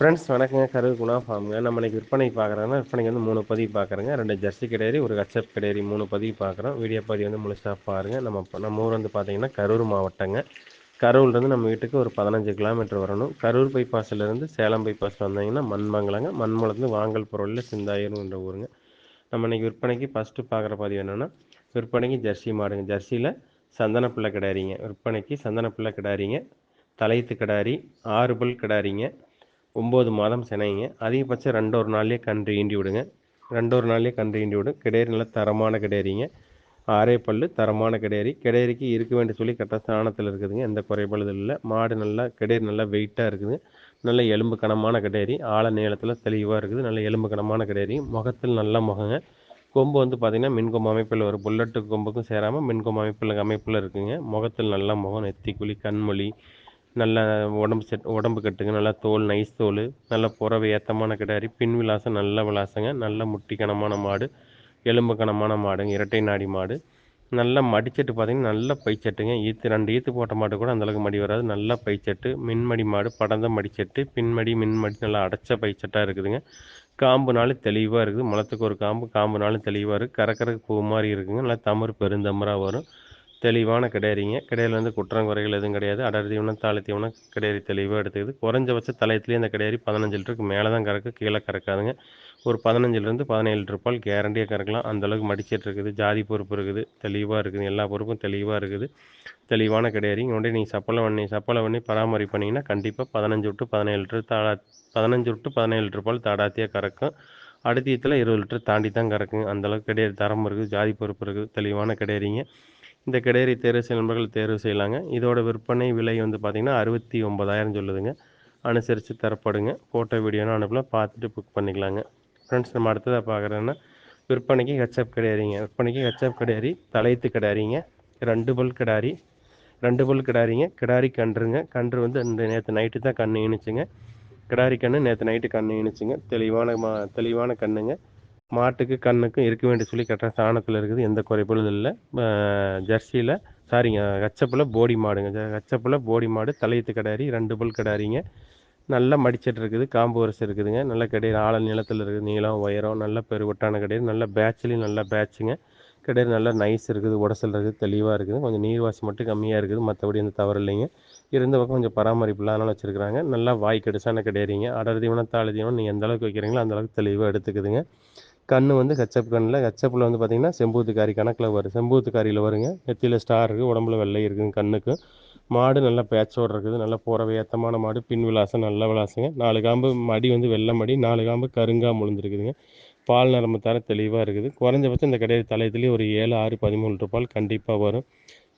Friends வணக்கங்க. கரு குணா ஃபார்முங்க. நம்ம இன்றைக்கி விற்பனைக்கு பார்க்குறோன்னா விற்பனைக்கு வந்து மூணு பதிவு பார்க்குறேங்க. ரெண்டு ஜெர்சி கிடையாது ஒரு கச்சப் கிடையாது மூணு பதிவு பார்க்குறோம். வீடியோ பதிவு வந்து முழுசாக பாருங்கள் நம்ம நம்ம ஊர் வந்து பார்த்தீங்கன்னா கரூர் மாவட்டங்க. கரூர்லேருந்து நம்ம வீட்டுக்கு ஒரு பதினஞ்சு கிலோமீட்டர் வரணும். கரூர் பைபாஸ்லேருந்து சேலம் பைபாஸ் வந்தீங்கன்னா மண்மங்கலங்க. மண்மலத்துலேருந்து வாங்கல் பொருளில் சிந்தாயிரம்ன்ற ஊருங்க. நம்ம இன்றைக்கி விற்பனைக்கு ஃபஸ்ட்டு பார்க்குற பதிவு என்னென்னா விற்பனைக்கு ஜெர்சி மாடுங்க. ஜெர்சியில் சந்தனப்பிள்ளை கிடாரிங்க விற்பனைக்கு சந்தனப்பிள்ளை கிடாரிங்க தலையத்து கிடாரி ஆறு பல் கிடாரிங்க ஒம்பது மாதம் சினைங்க. அதிகபட்சம் ரெண்டு ஒரு நாள்லேயே கன்று ஈண்டி விடுங்க. ரெண்டு ஒரு நாள்லேயே கன்று ஈண்டி விடும் கிடேரி நல்ல தரமான கிடேரிங்க ஆரே பல் தரமான கிடேரி கிடேரிக்கு இருக்க வேண்டிய சொல்லி கரெக்டாக ஸ்தானத்தில் இருக்குதுங்க. எந்த குறைபாடு இல்லை. மாடு நல்லா கிடேரி நல்லா வெயிட்டாக இருக்குது நல்ல எலும்பு கனமான கிடேரி ஆழ நீளத்தில் தெளிவாக இருக்குது. நல்ல எலும்பு கனமான கிடேரி முகத்தில் நல்ல முகங்க. கொம்பு வந்து பார்த்திங்கன்னா மின்கொம்பு அமைப்பில் ஒரு புல்லட்டு கொம்புக்கும் சேராமல் மின்கொம்பு அமைப்பில் அமைப்பில் இருக்குங்க. முகத்தில் நல்ல முகம் நெத்திக்குழி கண்மொழி நல்ல உடம்பு செட் உடம்பு கட்டுங்க. நல்லா தோல் நைஸ் தோல். நல்ல புறவை ஏத்தமான கிடாரி. பின் விலாசம் நல்ல விலாசங்க. நல்ல முட்டிக்கணமான மாடு. எலும்பு கனமான மாடுங்க. இரட்டை நாடி மாடு. நல்லா மடிச்சட்டு பார்த்தீங்கன்னா நல்ல பைச்சட்டுங்க. ஈத்து ரெண்டு ஈத்து போட்ட மாடு கூட அந்தளவுக்கு மடி வராது. நல்ல பைச்சட்டு. மின்மடி மாடு படந்த மடிச்சட்டு. பின்மடி மின்மடி நல்லா அடைச்ச பைச்சட்டாக இருக்குதுங்க. காம்புனாலும் தெளிவாக இருக்குது. மலத்துக்கு ஒரு காம்பு காம்புனாலும் தெளிவாக இருக்குது கரக்கரக்கு பூ மாதிரி இருக்குதுங்க நல்லா தமிழ் பெருந்தமராக வரும். தெளிவான கிடையாதுங்க கிடையில் வந்து குற்றம் குறைகள் எதுவும் கிடையாது. அடர் தீவனம் தாழை தீவனம் கிடையாது தெளிவாக எடுத்துக்குது. குறைஞ்சபட்ச தலையத்துலேயே அந்த கிடையாது பதினஞ்சு லிட்டருக்கு மேலே தான் கறக்கு கீழே கறக்காதுங்க. ஒரு பதினஞ்சுலேருந்து பதினேழு லிட்டர் பால் கேரண்டியாக கறக்கலாம். அந்தளவுக்கு மடிச்சிட்டு இருக்குது. ஜாதி பொறுப்பு இருக்குது. தெளிவாக இருக்குது. எல்லா பொறுப்பும் தெளிவாக இருக்குது. தெளிவான கிடையாது உடனே நீங்கள் சப்பளை பண்ணி சப்பளை பண்ணி பராமரிப்பு பண்ணிங்கன்னா கண்டிப்பாக பதினஞ்சு விட்டு பதினேழு லிட்டர் தாடா பதினஞ்சு விட்டு பதினேழு லிட்டர் பால் தாடாத்தியாக கறக்கும். அடுத்த இடத்துல இருபது லிட்டர் தாண்டி தான் கறக்குங்க அந்தளவுக்கு கிடையாது தரம் இருக்குது. ஜாதி பொறுப்பு இருக்குது. தெளிவான கிடையாதுங்க இந்த கிடேரி தேர்வு செய்ய நண்பர்கள் தேர்வு செய்யலாங்க. இதோட விற்பனை விலை வந்து பார்த்திங்கன்னா அறுபத்தி ஒம்பதாயிரம் சொல்லுதுங்க. அனுசரித்து தரப்படுங்க. ஃபோட்டோ வீடியோன்னு அனுப்பலாம் பார்த்துட்டு புக் பண்ணிக்கலாங்க. ஃப்ரெண்ட்ஸ் நம்ம அடுத்ததாக பார்க்குறேன்னா விற்பனைக்கு ஹெச்எப் கிடையாதுங்க விற்பனைக்கு ஹெச்எப் கிடையாது தலையத்து கிடாரிங்க ரெண்டு பல் கிடாரி ரெண்டு பல் கிடாரிங்க கிடாரி கன்றுங்க. கன்று வந்து இந்த நேற்று நைட்டு தான் கண்ணு இணைச்சுங்க கிடாரி கன்று நேற்று நைட்டு கண்ணு இணைச்சுங்க தெளிவான மா தெளிவான கண்ணுங்க. மாட்டுக்கு கண்ணுக்கும் இருக்க வேண்டிய சொல்லி கரெக்டாக சாணத்தில் இருக்குது. எந்த குறைபாடும் இல்லை. ஜெர்சியில் சாரிங்க கச்சப்பில் போடி மாடுங்க. கச்சப்பில் போடி மாடு தலையத்து கிடாரி ரெண்டு பல் கிடாரிங்க. நல்லா மடிச்சிட்டு இருக்குது. காம்பு வரிசை இருக்குதுங்க. நல்ல கிடையாது ஆழ நிலத்தில் இருக்குது. நீளம் உயரம் நல்ல பெருவட்டான கிடையாது நல்ல பேட்ச்லேயும் நல்ல பேட்சுங்க கிடையாது நல்லா நைஸ் இருக்குது. உடசல் இருக்குது. தெளிவாக இருக்குது. கொஞ்சம் நீர்வாசி மட்டும் கம்மியாக இருக்குது. மற்றபடி எந்த தவறு இல்லைங்க. இருந்த பக்கம் கொஞ்சம் பராமரிப்புலாம் அதனால் வச்சுருக்குறாங்க. நல்லா வாய் கெடுசான கிடையாதுங்க அடர் தீவனம் தாழ தீவனம் நீங்கள் எந்த அளவுக்கு வைக்கிறீங்களோ அந்த அளவுக்கு தெளிவாக எடுத்துக்குதுங்க. கண் வந்து ஹெச்எப் கண்ணில். ஹெச்எப்பில் வந்து பார்த்திங்கன்னா செம்பூத்துக்காரி கணக்கில் வரும் செம்பூத்துக்காரியில் வருங்க. நெத்தியில் ஸ்டார் இருக்குது உடம்புல வெள்ளை இருக்குங்க கண்ணுக்கு. மாடு நல்லா பேச்சோடு இருக்குது நல்லா போகிற ஏத்தமான மாடு பின் விலாசம் நல்ல விலாசங்க நாலு காம்பு மடி வந்து வெள்ளை மடி நாலு காம்பு கருங்கா முழுந்துருக்குதுங்க. பால் நரம்பு தர தெளிவாக இருக்குது. குறைஞ்சபட்சம் இந்த கடையை தலையத்துலேயே ஒரு ஏழு ஆறு பதிமூணு பால் கண்டிப்பாக வரும்.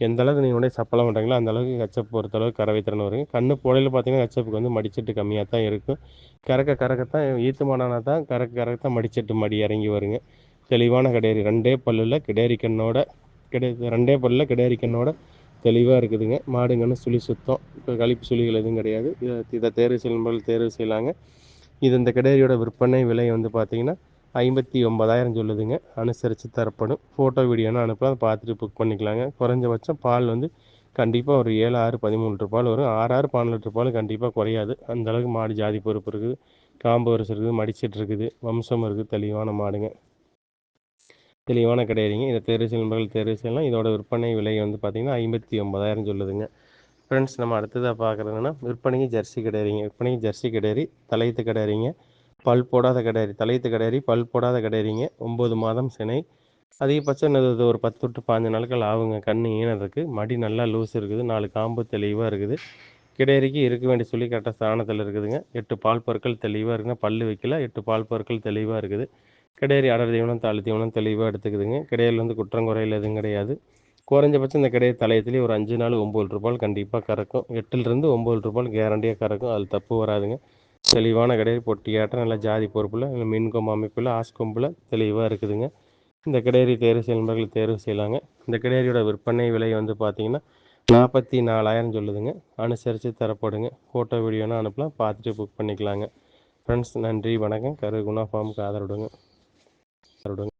எந்த அளவுக்கு நீங்கள் உடனே சப்பளம் பண்ணுறீங்களோ அந்த அளவுக்கு கச்சப் பொறுத்தளவுக்கு கறவை திறன் வருங்க கண்ணு போடையில் பார்த்தீங்கன்னா கச்சப்புக்கு வந்து மடிச்சட்டு கம்மியாக தான் இருக்கும். கறக்க கறக்கத்தான் ஈத்து மாடானா தான் கறக்க கறக்கத்தான் மடிச்சட்டு மடி இறங்கி வருங்க. தெளிவான கிடையாது ரெண்டே பல்லில் கிடேரி கண்ணோட கிடை ரெண்டே பல்லில் கிடேரி கண்ணோட தெளிவாக இருக்குதுங்க. மாடுங்கன்னு சுழி சுத்தம் இப்போ கழிப்பு சுழிகள் எதுவும் கிடையாது. இதை இதை தேர்வு செய்யும் தேர்வு செய்யலாங்க. இது இந்த கிடேரியோட விற்பனை விலை வந்து பார்த்திங்கன்னா ஐம்பத்தி ஒம்பதாயிரம் சொல்லுதுங்க. அனுசரித்து தரப்படும். ஃபோட்டோ வீடியோன்னு அனுப்பலாம். அதை பார்த்துட்டு புக் பண்ணிக்கலாங்க. குறைஞ்சபட்சம் பால் வந்து கண்டிப்பாக ஒரு ஏழு ஆறு பதிமூணு லிட்டர் பால் வரும். ஆறு ஆறு பன்னெண்டு லிட்டர் பால் கண்டிப்பாக குறையாது. அந்தளவுக்கு மாடு ஜாதி பொறுப்பு இருக்குது. காம்பு வரிசை இருக்குது மடிச்சிட்டு இருக்குது. வம்சம் இருக்குது. தெளிவான மாடுங்க. தெளிவான கிடையாதுங்க. இதை தேர்வு செய்யும் தேர்வு செய்யலாம் இதோட விற்பனை விலை வந்து பார்த்திங்கன்னா ஐம்பத்தி ஒம்பதாயிரம் சொல்லுதுங்க. ஃப்ரெண்ட்ஸ் நம்ம அடுத்ததாக பார்க்குறதுன்னா விற்பனைக்கு ஜெர்சி கிடையாதுங்க. விற்பனைக்கு ஜெர்சி கிடையாது. தலையத்து கிடையாதுங்க. பல் போடாத கிடையாது தலையத்து கிடையாது பல் போடாத கிடையாதுங்க ஒம்பது மாதம் சினை. அதிகபட்சம் என்னது ஒரு பத்து டு பாஞ்சு நாட்கள் ஆகுங்க. கண் ஈனதுக்கு மடி நல்லா லூஸ் இருக்குது. நாலு காம்பு தெளிவாக இருக்குது. கிடையறிக்கு இருக்க வேண்டிய சொல்லி கரெக்டாக ஸ்தானத்தில் இருக்குதுங்க. எட்டு பால் பொருட்கள் தெளிவாக இருக்குங்க. பல் வைக்கல. எட்டு பால் பொருட்கள் தெளிவாக இருக்குது. கிடையறி அடர் தீவனம் தாழ் தீவனம் தெளிவாக எடுத்துக்குதுங்க. கிடையில் வந்து குற்றம் குறையில் எதுவும் கிடையாது. குறைஞ்சபட்சம் இந்த கிடையை தலையத்துலேயே ஒரு அஞ்சு நாள் ஒம்பது ரூபாய் கண்டிப்பாக கறக்கும். எட்டுலேருந்து ஒம்பது ரூபாய் கேரண்டியாக கறக்கும். அது தப்பு வராதுங்க. தெளிவான கிடையாது பொட்டியாட்டம் நல்லா ஜாதி பொறுப்பில் இல்லை மின்கொம்பு அமைப்பில் ஆஸ்கொம்பில் தெளிவாக இருக்குதுங்க. இந்த கிடேரி தேர்வு செய்யும் தேர்வு செய்யலாங்க. இந்த கிடேரியோட விற்பனை விலை வந்து பார்த்திங்கன்னா நாற்பத்தி நாலாயிரம் சொல்லுதுங்க. அனுசரித்து தரப்படுங்க. ஃபோட்டோ வீடியோனா அனுப்பலாம். பார்த்துட்டு புக் பண்ணிக்கலாங்க. ஃப்ரெண்ட்ஸ் நன்றி வணக்கம். கரு குணா ஃபார்முக்கு ஆதரவிடுங்க. ஆதரவிடுங்க.